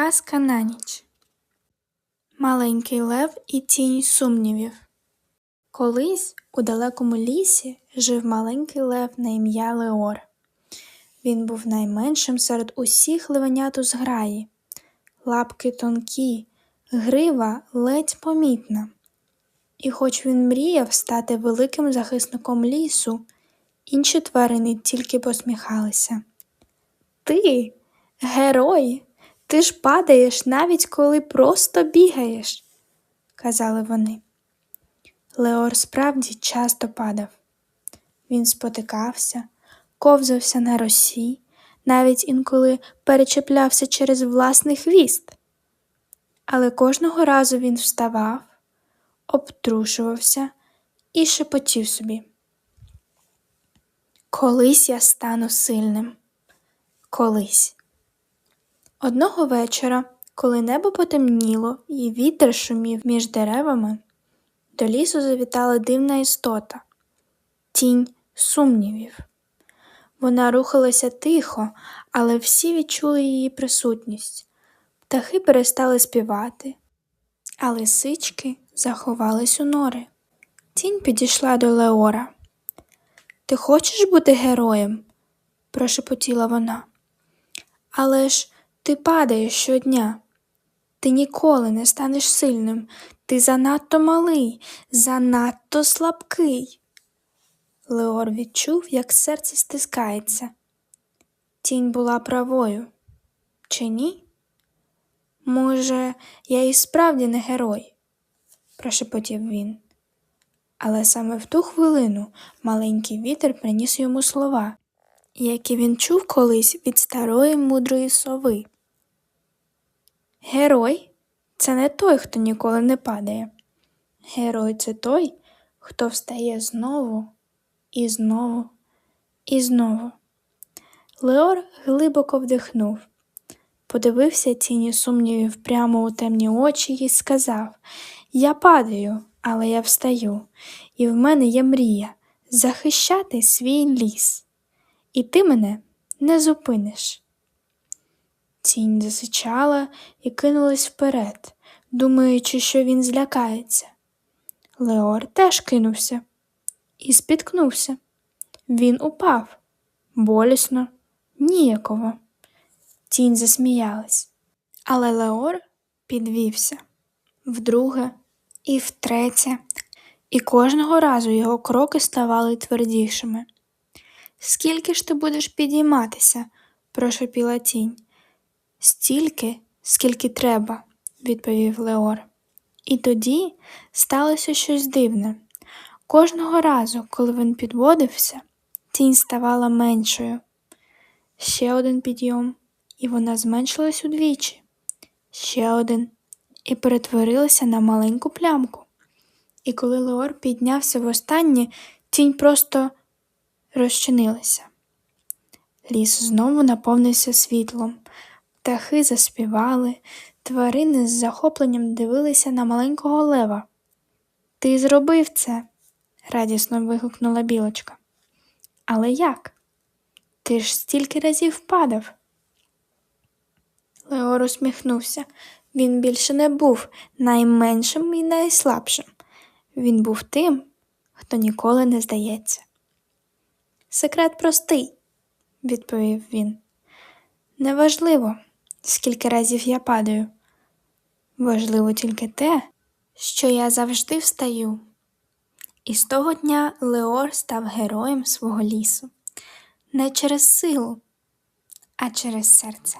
Казка на ніч. Маленький лев і тінь сумнівів. Колись у далекому лісі жив маленький лев на ім'я Леор. Він був найменшим серед усіх левенят у зграї. Лапки тонкі, грива ледь помітна. І хоч він мріяв стати великим захисником лісу, інші тварини тільки посміхалися. Ти, герой, ти ж падаєш навіть коли просто бігаєш, казали вони. Леор справді часто падав. Він спотикався, ковзався на росі, навіть інколи перечеплявся через власний хвіст. Але кожного разу він вставав, обтрушувався і шепотів собі. Колись я стану сильним. Колись. Одного вечора, коли небо потемніло і вітер шумів між деревами, до лісу завітала дивна істота тінь сумнівів. Вона рухалася тихо, але всі відчули її присутність. Птахи перестали співати, а лисички заховались у нори. Тінь підійшла до Леора. Ти хочеш бути героєм? прошепотіла вона. Але ж ти падаєш щодня. Ти ніколи не станеш сильним. Ти занадто малий, занадто слабкий. Леор відчув, як серце стискається. Тінь була правою. Чи ні? Може, я і справді не герой, прошепотів він. Але саме в ту хвилину маленький вітер приніс йому слова, які він чув колись від старої мудрої сови. Герой це не той, хто ніколи не падає. Герой це той, хто встає знову і знову і знову. Леор глибоко вдихнув, подивився тіні сумнівів прямо у темні очі і сказав Я падаю, але я встаю, і в мене є мрія захищати свій ліс. І ти мене не зупиниш. Тінь засичала і кинулась вперед, думаючи, що він злякається. Леор теж кинувся і спіткнувся. Він упав болісно, ніяково. Тінь засміялась, але Леор підвівся вдруге і втретє, і кожного разу його кроки ставали твердішими. Скільки ж ти будеш підійматися? прошепіла тінь. Стільки, скільки треба, відповів Леор. І тоді сталося щось дивне. Кожного разу, коли він підводився, тінь ставала меншою. Ще один підйом, і вона зменшилась удвічі, ще один, і перетворилася на маленьку плямку. І коли Леор піднявся востаннє, тінь просто розчинилася. Ліс знову наповнився світлом, птахи заспівали, тварини з захопленням дивилися на маленького лева. Ти зробив це, радісно вигукнула білочка. Але як? Ти ж стільки разів падав. Леор усміхнувся. Він більше не був найменшим і найслабшим. Він був тим, хто ніколи не здається. Секрет простий, відповів він. Неважливо, скільки разів я падаю. Важливо тільки те, що я завжди встаю. І з того дня Леор став героєм свого лісу не через силу, а через серце.